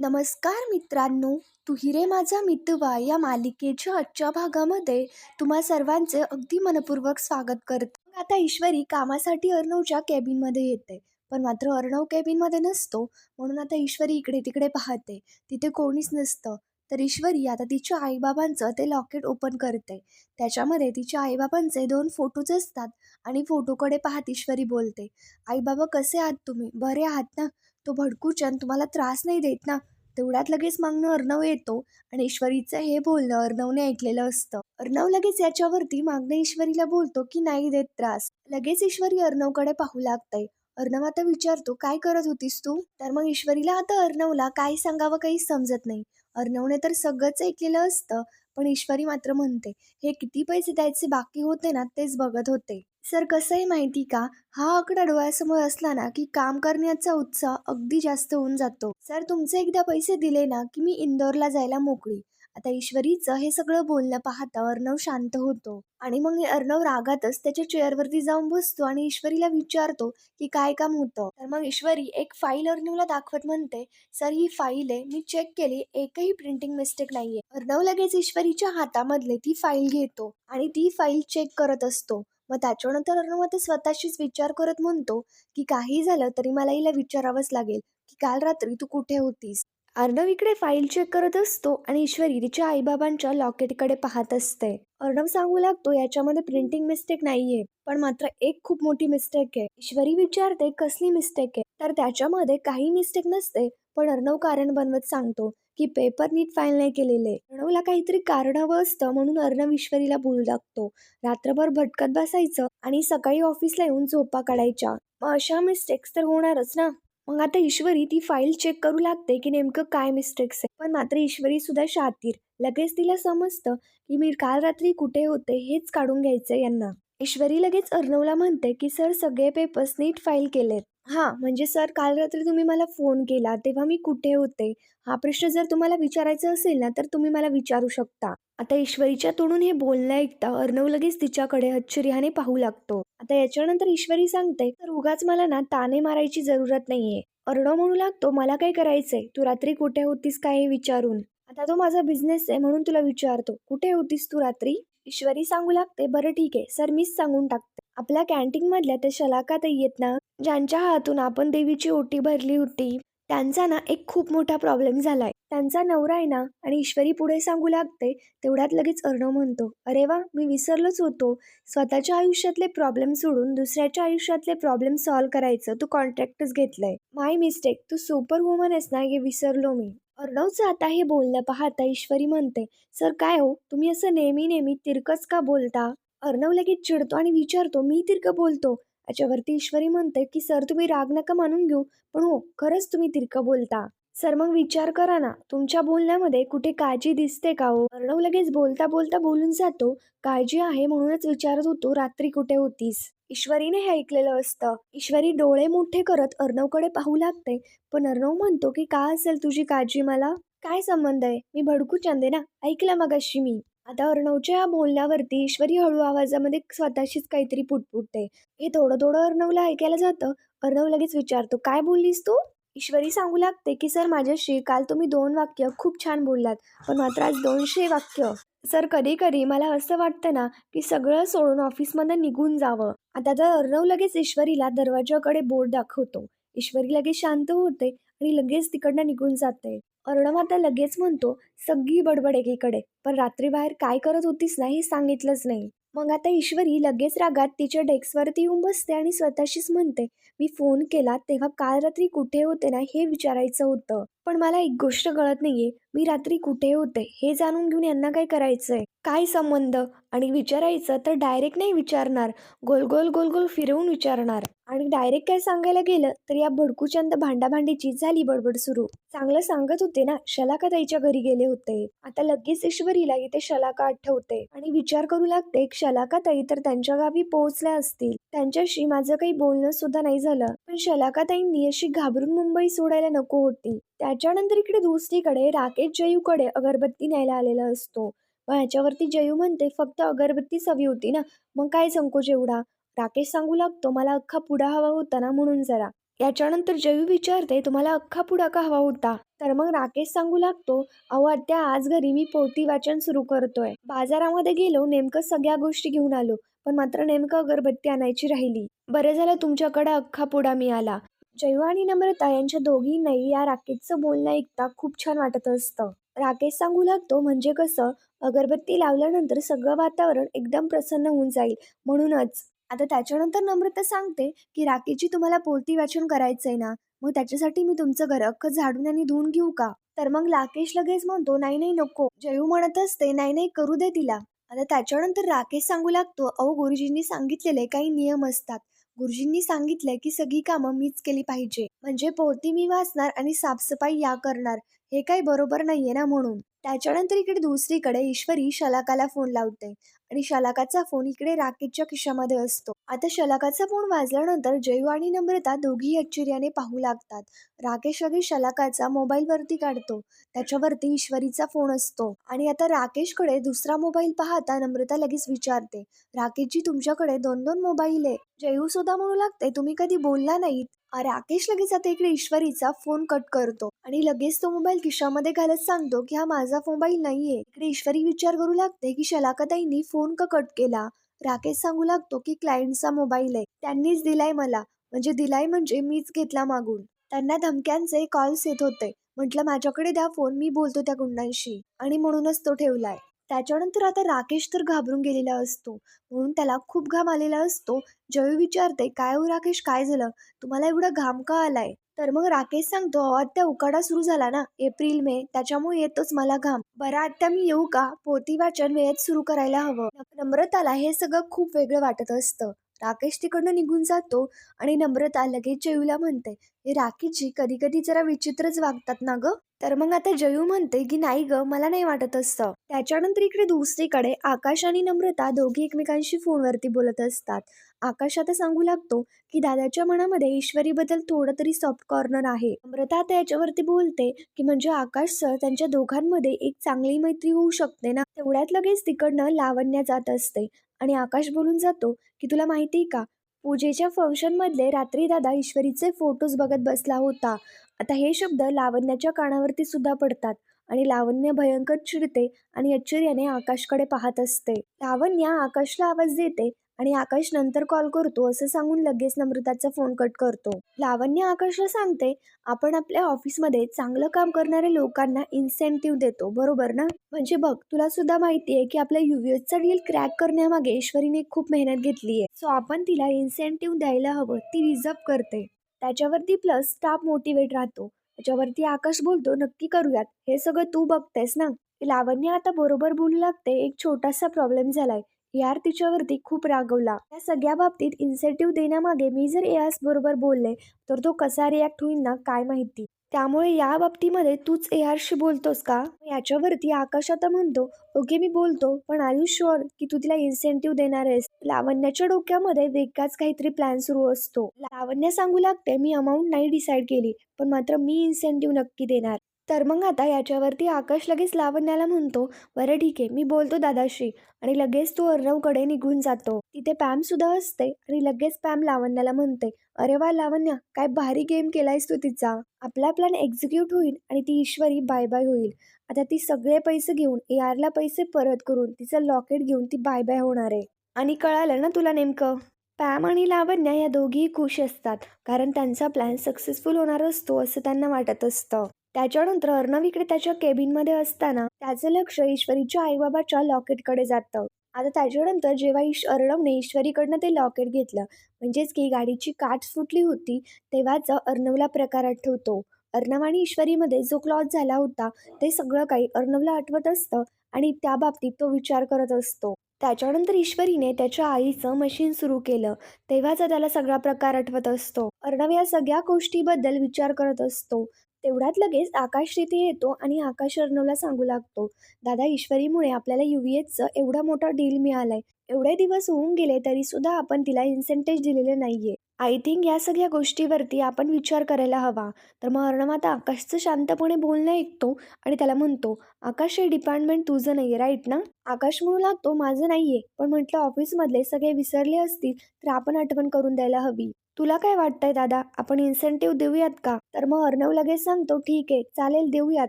नमस्कार मित्रांनो तू हिरे माझा मितवा या मालिकेच्या आजच्या भागामध्ये तुम्हा सर्वांचे अगदी मनपूर्वक स्वागत करते. आता ईश्वरी कामासाठी अर्णवच्या कॅबिनमध्ये येते पण मात्र अर्णव केबिनमध्ये नसतो म्हणून आता ईश्वरी इकडे तिकडे पाहते. तिथे कोणीच नसतं. तर ईश्वरी आता तिच्या आईबाबांचं ते लॉकेट ओपन करते. त्याच्यामध्ये तिच्या आईबाबांचे दोन फोटोज असतात आणि फोटोकडे पाहत ईश्वरी बोलते आईबाबा कसे आहात तुम्ही? बरे आहात ना? तो भडकूचंद तुम्हाला त्रास नाही देत ना? तेवढ्यात लगेच मागणं अर्णव येतो आणि ईश्वरीचं हे बोलणं अर्णवने ऐकलेलं असतं. अर्णव लगेच याच्यावरती मागणं ईश्वरीला बोलतो की नाही देत त्रास. लगेच ईश्वरी अर्णवकडे पाहू लागते. अर्णव आता विचारतो काय करत होतीस तू? तर मग ईश्वरीला आता अर्णवला काय सांगावं काही समजत नाही. अर्णवने तर सगळंच ऐकलेलं असतं पण ईश्वरी मात्र म्हणते हे किती पैसे द्यायचे बाकी होते ना तेच बघत होते. सर कसं आहे माहिती का? हा आकडा डोळ्यासमोर असला ना की काम करण्याचा उत्साह अगदी जास्त होऊन जातो. सर तुमचे एकदा पैसे दिले ना की मी इंदोरला जायला मोकळी. आता ईश्वरीचं हे सगळं बोलणं पाहता अर्णव शांत होतो आणि मग अर्णव रागातच त्याच्या चेअरवरती जाऊन बसतो आणि ईश्वरीला विचारतो की काय काम होतं. तर मग ईश्वरी एक फाईल अर्णवला दाखवत म्हणते सर ही फाईल आहे. मी चेक केली. एकही प्रिंटिंग मिस्टेक नाहीये. अर्णव लगेच ईश्वरीच्या हातामधले ती फाईल घेतो आणि ती फाईल चेक करत असतो. मग त्याच्यानंतर अर्णव आता स्वतःशीच विचार करत म्हणतो की काही झालं तरी मला हिला विचारावंच लागेल की काल रात्री तू कुठे होतीस? अर्णव इकडे फाईल चेक करत असतो आणि ईश्वरी तिच्या आईबाबांच्या लॉकेटकडे पाहत असते. अर्णव सांगू लागतो याच्यामध्ये प्रिंटिंग मिस्टेक नाहीये पण मात्र एक खूप मोठी मिस्टेक आहे. ईश्वरी विचारते कसली मिस्टेक आहे? तर त्याच्यामध्ये काही मिस्टेक नसते पण अर्णव कारण बनवत सांगतो की पेपर नीट फाईल नाही केलेले. अर्णवला काहीतरी कारण हवं असतं म्हणून अर्णव ईश्वरीला बोलू लागतो. रात्रभर भटकत बसायचं आणि सकाळी ऑफिसला येऊन झोपा काढायच्या. मग अशा मिस्टेक्स तर होणारच ना? मग आता ईश्वरी ती फाईल चेक करू लागते की नेमकं काय मिस्टेक्स आहे पण मात्र ईश्वरी सुद्धा शातीर. लगेच तिला समजतं की मी काल रात्री कुठे होते हेच काढून घ्यायचं यांना. ईश्वरी लगेच अर्णवला म्हणते की सर सगळे पेपर्स नीट फाईल केलेत. हां म्हणजे सर काल रात्री तुम्ही मला फोन केला तेव्हा मी कुठे होते? हा प्रश्न जर तुम्हाला विचारायचा असेल ना तर तुम्ही मला विचारू शकता. आता ईश्वरीच्या तोडून हे बोलणं ऐकता अर्णव लगेच तिच्याकडे आश्चर्याने पाहू लागतो. आता याच्यानंतर ईश्वरी सांगते तर उगाच मला ना ताने मारायची जरूरत नाहीये. अर्णव म्हणू लागतो मला काय करायचंय? तू रात्री कुठे होतीस काय हे विचारून? आता तो माझा बिझनेस आहे म्हणून तुला विचारतो. कुठे होतीस तू रात्री? ईश्वरी सांगू लागते बरं ठीक आहे सर मीच सांगून टाकते. आपल्या कॅन्टीन मधल्या त्या शलाकात येत ना ज्यांच्या हातून आपण देवीची ओटी भरली होती त्यांचा ना एक खूप मोठा प्रॉब्लेम झालाय. त्यांचा नवरा आहे ना आणि ईश्वरी पुढे सांगू लागते तेवढ्यात लगेच अर्णव म्हणतो अरे वा मी विसरलोच होतो. स्वतःच्या आयुष्यातले प्रॉब्लेम सोडून दुसऱ्याच्या आयुष्यातले प्रॉब्लेम सॉल्व्ह करायचं तू कॉन्ट्रॅक्टच घेतलंय. माय मिस्टेक तू सुपर वुमन आहेस ना हे विसरलो मी. अर्णवचं आता हे बोलणं पाहता ईश्वरी म्हणते सर काय हो? तुम्ही असं नेहमी नेहमी तिरकच का बोलता? अर्णव लगेच चिडतो आणि विचारतो मी तिरकं बोलतो? याच्यावरती ईश्वरी म्हणते की सर तुम्ही राग नका मानून घेऊ पण हो खरंच तुम्ही तिरकं बोलता. सर मग विचार करा ना तुमच्या बोलण्यामध्ये कुठे काळजी दिसते का हो? अर्णव लगेच बोलता बोलता बोलून जातो. काळजी आहे म्हणूनच विचारत होतो रात्री कुठे होतीस? ईश्वरीने हे ऐकलेलं असतं. ईश्वरी डोळे मोठे करत अर्णवकडे पाहू लागते. पण अर्णव म्हणतो की का असेल तुझी काळजी मला? काय संबंध आहे? मी भडकू चांदे ना. ऐकलं मग अशी मी. आता अर्णवच्या या बोलण्यावरती ईश्वरी हळू आवाजामध्ये स्वतःशीच काहीतरी पुटपुटते हे थोडं थोडं अर्णवला ऐकायला जातं. अर्णव लगेच विचारतो काय बोललीस तू? ईश्वरी सांगू लागते की सर माझ्याशी काल तुम्ही दोन वाक्य खूप छान बोललात पण मात्र आज दोनशे वाक्य. सर कधी कधी मला असं वाटतं ना की सगळं सोडून ऑफिसमधनं निघून जावं. आता तर अर्णव लगेच ईश्वरीला दरवाजाकडे बोर्ड दाखवतो. ईश्वरी लगेच शांत होते आणि लगेच तिकडनं निघून जाते. अर्णव आता लगेच म्हणतो सगळी बडबड एकीकडे. पण रात्री बाहेर काय करत होतीस ना हे सांगितलंच नाही. मग आता ईश्वरी लगेच रागात तिच्या डेस्कवरती येऊन बसते आणि स्वतःशीच म्हणते मी फोन केला तेव्हा काल रात्री कुठे होते ना हे विचारायचं होतं. पण मला एक गोष्ट कळत नाहीये. मी रात्री कुठे होते हे जाणून घेऊन यांना काय करायचंय? काय संबंध? आणि विचारायचं तर डायरेक्ट नाही विचारणार. गोल गोल गोल गोल फिरवून विचारणार. आणि डायरेक्ट काय सांगायला गेलं तर या भडकूचंद भांडाभांडीची झाली बडबड सुरू. चांगलं सांगत होते ना शलाका ताईच्या घरी गेले होते. आता लगेच ईश्वरीला इथे शलाका आठवते. आणि विचार करू लागते शलाका ताई तर त्यांच्या गावी पोहोचल्या असतील. त्यांच्याशी माझं काही बोलणं सुद्धा नाही झालं. पण शलाका ताईंनी अशी घाबरून मुंबई सोडायला नको होती. त्याच्यानंतर इकडे दुसरीकडे राकेश जयूकडे अगरबत्ती न्यायला आलेला असतो. मग ह्याच्यावरती जयू म्हणते फक्त अगरबत्तीच हवी होती ना मग काय संकोच एवढा? राकेश सांगू लागतो मला अख्खा पुडा हवा होता ना म्हणून जरा. याच्यानंतर जयू विचारते तुम्हाला अख्खा पुडा का हवा होता? तर मग राकेश सांगू लागतो अहो आत्या आज घरी मी पोती वाचन सुरू करतोय. बाजारामध्ये गेलो नेमकं सगळ्या गोष्टी घेऊन आलो पण मात्र नेमकं अगरबत्ती आणायची राहिली. बरं झालं तुमच्याकडे अख्खा पुडा मिळाला. जयू आणि नम्रता यांच्या दोघींनाही या राकेशचं बोलणं ऐकता खूप छान वाटत असतं. राकेश सांगू लागतो म्हणजे कसं? अगरबत्ती लावल्यानंतर सगळं वातावरण एकदम प्रसन्न होऊन जाईल. म्हणूनच आता त्याच्यानंतर नम्रता सांगते की राकेशची तुम्हाला पोथी वाचन करायचंय ना? मग त्याच्यासाठी मी तुमचं घर अख्खं झाडून आणि धुवून घेऊ का तर मग राकेश लगेच म्हणतो नाही नाही नको जयू म्हणत असते नाही नाही करू दे तिला आता त्याच्यानंतर राकेश सांगू लागतो अहो गुरुजींनी सांगितलेले काही नियम असतात. गुरुजींनी सांगितलंय की सगळी कामं मीच केली पाहिजे. म्हणजे पोती मी वाचणार आणि साफसफाई या करणार. हे काही बरोबर नाहीये ना म्हणून. त्याच्यानंतर इकडे दुसरीकडे ईश्वरी शलाकाला फोन लावते आणि शलाकाचा फोन इकडे राकेशच्या खिशामध्ये असतो. आता शलाकाचा फोन वाजल्यानंतर जयू आणि नम्रता दोघी आश्चर्याने पाहू लागतात. राकेश लगेच शलाकाचा मोबाईल वरती काढतो. त्याच्यावरती ईश्वरीचा फोन असतो. आणि आता राकेशकडे दुसरा मोबाईल पाहता नम्रता लगेच विचारते राकेशजी तुमच्याकडे दोन दोन मोबाईल आहे. जयू सुद्धा म्हणू लागते तुम्ही कधी बोलला नाहीत? राकेश लगेच आता इकडे ईश्वरीचा फोन कट करतो आणि लगेच तो मोबाईल खिशामध्ये घालत सांगतो की हा माझा मोबाईल नाहीये. इकडे ईश्वरी विचार करू लागते की शलाकाताईंनी फोन का कट केला? राकेश सांगू लागतो की क्लायंटचा मोबाईल आहे. त्यांनीच दिलाय मला. म्हणजे दिलाय म्हणजे मीच घेतला मागून. त्यांना धमक्यांचे कॉल्स येत होते. म्हटलं माझ्याकडे द्या फोन मी बोलतो त्या गुंडांशी. आणि म्हणूनच तो ठेवलाय. त्याच्यानंतर आता राकेश तर घाबरून गेलेला असतो. म्हणून त्याला खूप घाम आलेला असतो. जयू विचारते काय हो राकेश काय झालं? तुम्हाला एवढा घाम का आलाय? तर मग राकेश सांगतो आत्या उकाडा सुरू झाला ना एप्रिल मे त्याच्यामुळे येतोच मला घाम. बरं आत्या मी येऊ का? पोथी वाचन वेळेत सुरू करायला हवं. नम्रताला हे सगळं खूप वेगळं वाटत असतं. राकेश तिकडनं निघून जातो आणि नम्रता लगेच जयूला म्हणते हे राकेशजी कधी कधी जरा विचित्रच वागतात ना ग? तर मग आता जयू म्हणते की नाही ग मला नाही वाटत असतं. त्याच्यानंतर इकडे दुसरीकडे आकाश आणि नम्रता दोघी एकमेकांशी फोनवरती बोलत असतात. आकाश आता सांगू लागतो की दादाच्या मनामध्ये ईश्वरीबद्दल थोडं तरी सॉफ्ट कॉर्नर आहे. नम्रता आता याच्यावरती बोलते की म्हणजे आकाश सर त्यांच्या दोघांमध्ये एक चांगली मैत्री होऊ शकते ना? तेवढ्यात लगेच तिकडनं लावण्या जात असते. आणि आकाश बोलून जातो की तुला माहिती का? पूजेच्या फंक्शनमधले रात्री दादा ईश्वरीचे फोटोज बघत बसला होता. आता हे शब्द लावण्याच्या कानावरती सुद्धा पडतात आणि लावण्य भयंकर चिडते आणि आश्चर्याने आकाशकडे पाहत असते. लावण्या आकाशला आवाज देते आणि आकाश नंतर कॉल करतो असं सांगून लगेच नम्रताचा फोन कट करतो. लावण्य आकाशला सांगते आपण आपल्या ऑफिसमध्ये चांगलं काम करणाऱ्या लोकांना इन्सेंटिव्ह देतो बरोबर ना? म्हणजे बघ तुला सुद्धा माहिती आहे की आपल्या युएसचा डील क्रॅक करण्यामागे ईश्वरीने खूप मेहनत घेतली आहे. सो आपण तिला इन्सेंटिव्ह द्यायला हवं ती रिझर्व करते. त्याच्यावरती प्लस स्टाफ मोटिवेट राहतो. त्याच्यावरती आकाश बोलतो नक्की करूयात. हे सगळं तू बघतेस ना? लावण्य आता बरोबर बोलू लागते एक छोटासा प्रॉब्लेम झालाय. यार तिच्यावरती खूप रागवला या सगळ्या बाबतीत इन्सेंटिव्ह देण्यामागे मी जर एआस बरोबर बोलले तर तो कसा रिॲक्ट होईल ना काय माहिती. त्यामुळे या बाबतीमध्ये तूच एआरशी बोलतोस का? याच्यावरती आकाश आता म्हणतो ओके मी बोलतो पण आर यू शुअर की तू तिला इन्सेंटिव्ह देणार आहेस? लावण्याच्या डोक्यामध्ये वेगळाच काहीतरी प्लॅन सुरू असतो. लावण्य सांगू लागते मी अमाऊंट नाही डिसाईड केली पण मात्र मी इन्सेंटिव्ह नक्की देणार. तर मग आता याच्यावरती आकाश लगेच लावण्याला म्हणतो बरं ठीक आहे मी बोलतो दादाशी. आणि लगेच तो अर्णवकडे निघून जातो. तिथे पॅम सुद्धा असते आणि लगेच पॅम लावण्याला म्हणते अरे वा लावण्या काय भारी गेम केलायस तू तिचा. आपला प्लॅन एक्झिक्यूट होईल आणि ती ईश्वरी बाय बाय होईल. आता ती सगळे पैसे घेऊन एआरला पैसे परत करून तिचं लॉकेट घेऊन ती बाय बाय होणार आहे. आणि कळालं ना तुला नेमकं? पॅम आणि लावण्या या दोघीही खुश असतात कारण त्यांचा प्लॅन सक्सेसफुल होणार असतो असं त्यांना वाटत असतं. त्याच्यानंतर अर्णव इकडे त्याच्या केबिनमध्ये असताना त्याचं लक्ष ईश्वरीच्या आईबाबाच्या लॉकेटकडे जातं. आता त्याच्यानंतर जेव्हा ईश अर्णवने ईश्वरीकडनं ते लॉकेट घेतलं म्हणजेच की गाडीची काच फुटली होती तेव्हाच अर्णवला प्रकार आठवतो अर्णव आणि ईश्वरीमध्ये जो क्लॉज झाला होता ते सगळं काही अर्णवला आठवत असतं आणि त्या बाबतीत तो विचार करत असतो. त्याच्यानंतर ईश्वरीने त्याच्या आईचं मशीन सुरू केलं तेव्हाचा त्याला सगळा प्रकार आठवत असतो. अर्णव या सगळ्या गोष्टीबद्दल विचार करत असतो. तेवढ्यात लगेच आकाश तिथे येतो आणि आकाश अर्णवला सांगू लागतो दादा ईश्वरीमुळे आपल्याला युव्हीएचचं एवढा मोठा डील मिळालाय. एवढे दिवस होऊन गेले तरी सुद्धा आपण तिला इन्सेंटेज दिलेले नाहीये. आय थिंक या सगळ्या गोष्टीवरती आपण विचार करायला हवा. तर मग अर्णव आता आकाशचं शांतपणे बोलणं ऐकतो आणि त्याला म्हणतो आकाश हे डिपार्टमेंट तुझं नाही राईट ना? आकाश म्हणू लागतो माझं नाहीये. पण म्हटलं ऑफिसमधले सगळे विसरले असतील तर आपण आठवण करून द्यायला हवी. तुला काय वाटतंय दादा? आपण इन्सेंटिव्ह देऊयात का? तर मग अर्णव लगेच सांगतो ठीक आहे चालेल देऊयात.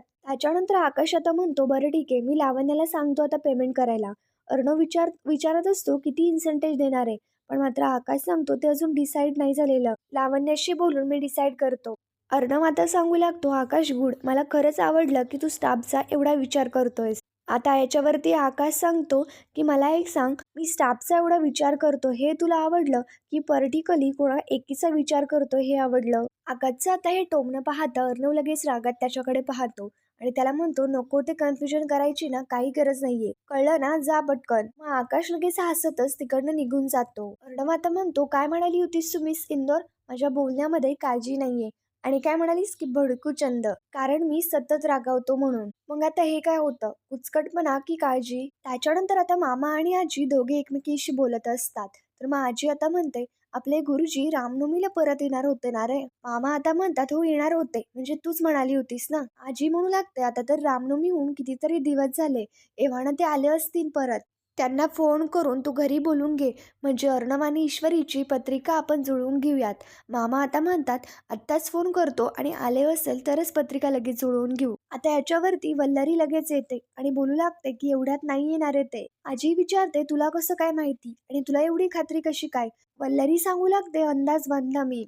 त्याच्यानंतर आकाश आता म्हणतो बरं ठीक आहे मी लावण्याला सांगतो आता पेमेंट करायला. अर्णव विचार विचारत असतो किती इन्सेंटेज देणार आहे? पण मात्र आकाश सांगतो ते अजून डिसाईड नाही झालेलं. लावण्याशी बोलून मी डिसाईड करतो. अर्णव आता सांगू लागतो आकाश गुड. मला खरंच आवडलं की तू स्टाफचा एवढा विचार करतोयस. आता याच्यावरती आकाश सांगतो की मला एक सांग मी स्टाफचा एवढा विचार करतो. हे तुला आवडलं की पर्टिकली कोणा एकीचा विचार करतो हे आवडलं? आकाशचं आता हे टोमणं पाहतं अर्णव लगेच रागात त्याच्याकडे पाहतो आणि त्याला म्हणतो नको ते कन्फ्युजन करायची ना काही गरज नाहीये. कळलं ना? जा पटकन. मग आकाश लगेच हसतच तिकडनं निघून जातो. अर्णव आता म्हणतो काय म्हणाली होतीस तू मिस इंदोर माझ्या बोलण्यामध्ये काळजी नाहीये. आणि काय म्हणालीस की भडकू चंद कारण मी सतत रागावतो म्हणून. मग आता हे काय होतं? कुचकटपणा की काळजी? त्याच्यानंतर आता मामा आणि आजी दोघे एकमेकीशी बोलत असतात. तर मग आजी आता म्हणते आपले गुरुजी रामनवमीला परत येणार होते ना रे? मामा आता म्हणतात हो येणार होते. म्हणजे तूच म्हणाली होतीस ना? आजी म्हणू लागते आता तर रामनवमी होऊन कितीतरी दिवस झाले. एव्हाना ते आले असतील परत. त्यांना फोन करून तू घरी बोलून घे. म्हणजे अर्णव आणि ईश्वरीची पत्रिका आपण जुळवून घेऊयात. मामा आता म्हणतात आत्ताच फोन करतो आणि आले असेल तरच पत्रिका लगेच जुळवून घेऊ. आता याच्यावरती वल्लरी लगेच येते आणि बोलू लागते की एवढ्यात नाही येणार आहे ते. आजी विचारते तुला कसं काय माहिती? आणि तुला एवढी खात्री कशी काय? वल्लरी सांगू लागते अंदाज बांधला मी.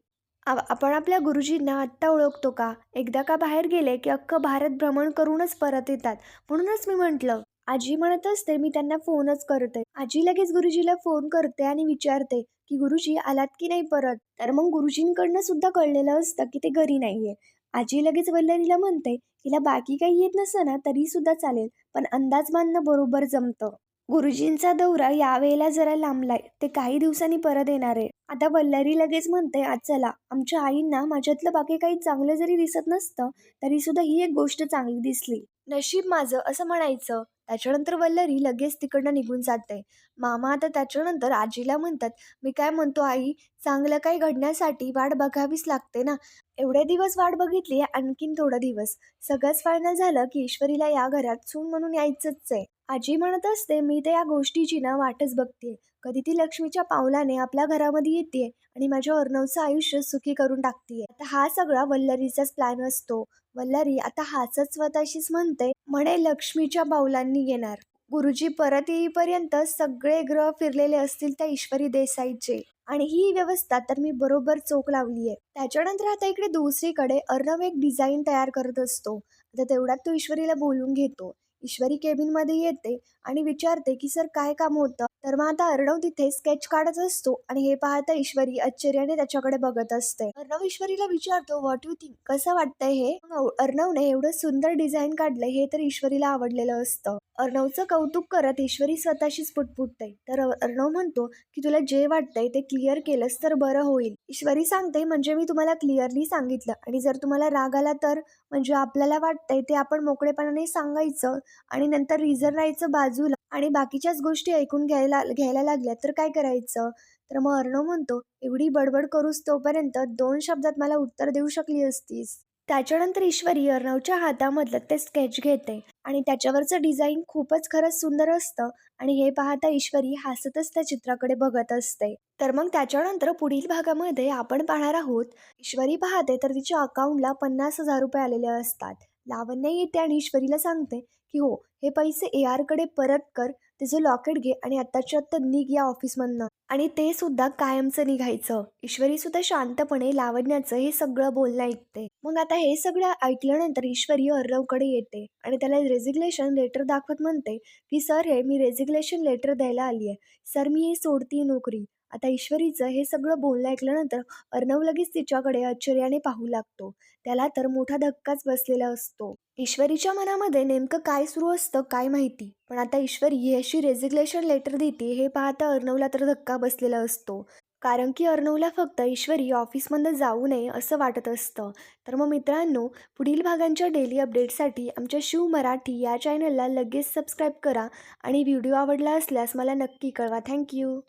आपण आपल्या गुरुजींना आत्ता ओळखतो का? एकदा का बाहेर गेले की अख्खं भारत भ्रमण करूनच परत येतात. म्हणूनच मी म्हटलं. आजी म्हणत असते मी त्यांना फोनच करते. आजी लगेच गुरुजीला फोन करते आणि विचारते की गुरुजी आलात की नाही परत? तर मग गुरुजींकडनं सुद्धा कळलेलं असतं की ते घरी नाहीये. आजी लगेच वल्लरीला म्हणते तिला बाकी काही येत नसं ना तरी सुद्धा चालेल पण अंदाज बांधणं बरोबर जमतं. गुरुजींचा दौरा यावेळेला जरा लांबलाय ते काही दिवसांनी परत येणार आहे. आता वल्लरी लगेच म्हणते आज चला आमच्या आईंना माझ्यातलं बाकी काही चांगलं जरी दिसत नसतं तरी सुद्धा ही एक गोष्ट चांगली दिसली. नशीब माझं असं म्हणायचं. त्याच्यानंतर वल्लरी लगेच तिकडनं निघून जाते. मामा आता त्याच्यानंतर आजीला म्हणतात मी काय म्हणतो आई चांगलं काही घडण्यासाठी वाट बघावीच लागते ना. एवढे दिवस वाट बघितली आणखीन थोडा दिवस. सगळंच फायनल झालं की ईश्वरीला या घरात सून म्हणून यायचंच आहे. आजी म्हणत असते मी तर या गोष्टीची ना वाटच बघते. कधी ती लक्ष्मीच्या पावलाने आपल्या घरामध्ये येते आणि माझ्या अर्णवचं आयुष्य सुखी करून टाकते. आता हा सगळा वल्लरीचाच प्लॅन असतो. वल्लरी आता हाचच स्वतःशीच म्हणते म्हणे लक्ष्मीच्या पावलांनी येणार. गुरुजी परत येईपर्यंत सगळे ग्रह फिरलेले असतील त्या ईश्वरी देसाईचे. आणि ही व्यवस्था तर मी बरोबर चोख लावली आहे त्याच्यानंतर आता इकडे दुसरीकडे अर्णव एक डिझाईन तयार करत असतो. आता तेवढ्यात तो ईश्वरीला बोलून घेतो. ईश्वरी केबिनमध्ये येते आणि विचारते की सर काय काम होतं? तर मग आता अर्णव तिथे स्केच काढत असतो आणि हे पाहता ईश्वरी आश्चर्याने त्याच्याकडे बघत असते. अर्णव ईश्वरीला विचारतो व्हॉट यू थिंक कसं वाटतंय हे? अर्णवने एवढं सुंदर डिझाईन काढलंय हे तर ईश्वरीला आवडलेलं असतं. अर्णवचं कौतुक करत ईश्वरी स्वतःशीच पुटपुटते. तर अर्णव म्हणतो की तुला जे वाटतंय ते क्लिअर केलंस तर बरं होईल. ईश्वरी सांगते म्हणजे मी तुम्हाला क्लिअरली सांगितलं आणि जर तुम्हाला राग आला तर म्हणजे आपल्याला वाटतंय ते आपण मोकळेपणाने सांगायचं आणि नंतर रिझर राहायचं बाजूला. आणि बाकीच्याच गोष्टी ऐकून घ्यायला घ्यायला लागल्या तर काय करायचं? तर मग अर्णव म्हणतो एवढी बडबड करूस तोपर्यंत दोन शब्दात मला उत्तर देऊ शकली असतीस. त्याच्यानंतर ईश्वरी अर्णवच्या हातामधलं ते स्केच घेते. आणि त्याच्यावरचं डिझाईन खूपच खरंच सुंदर असतं. आणि हे पाहता ईश्वरी हसतच त्या चित्राकडे बघत असते. तर मग त्याच्यानंतर पुढील भागामध्ये आपण पाहणार आहोत ईश्वरी पाहते तर तिच्या अकाउंटला पन्नास हजार रुपये आलेले असतात. लावण्य येते आणि ईश्वरीला सांगते की हो हे पैसे ए आरकडे परत कर तिचं लॉकेट घे आणि आत्ताच्या आत्ता निघ या ऑफिसमधनं. आणि ते सुद्धा कायमचं निघायचं. ईश्वरी सुद्धा शांतपणे लावण्याचं हे सगळं बोलणं ऐकते. मग आता हे सगळं ऐकल्यानंतर ईश्वरी अर्णवकडे येते आणि त्याला रेझिग्नेशन लेटर दाखवत म्हणते की सर हे मी रेझिग्नेशन लेटर द्यायला आली आहे सर मी हे सोडती नोकरी. आता ईश्वरीचं हे सगळं बोलणं ऐकल्यानंतर अर्णव लगेच तिच्याकडे आश्चर्याने पाहू लागतो. त्याला तर मोठा धक्काच बसलेला असतो. ईश्वरीच्या मनामध्ये नेमकं काय सुरू असतं काय माहिती? पण आता ईश्वरी ही अशी रेझिग्नेशन लेटर देते हे पाहता अर्णवला तर धक्का बसलेला असतो. कारण की अर्णवला फक्त ईश्वरी ऑफिसमध्ये जाऊ नये असं वाटत असतं. तर मग मित्रांनो पुढील भागांच्या डेली अपडेटसाठी आमच्या शिव मराठी या चॅनलला लगेच सबस्क्राईब करा आणि व्हिडिओ आवडला असल्यास मला नक्की कळवा. थँक्यू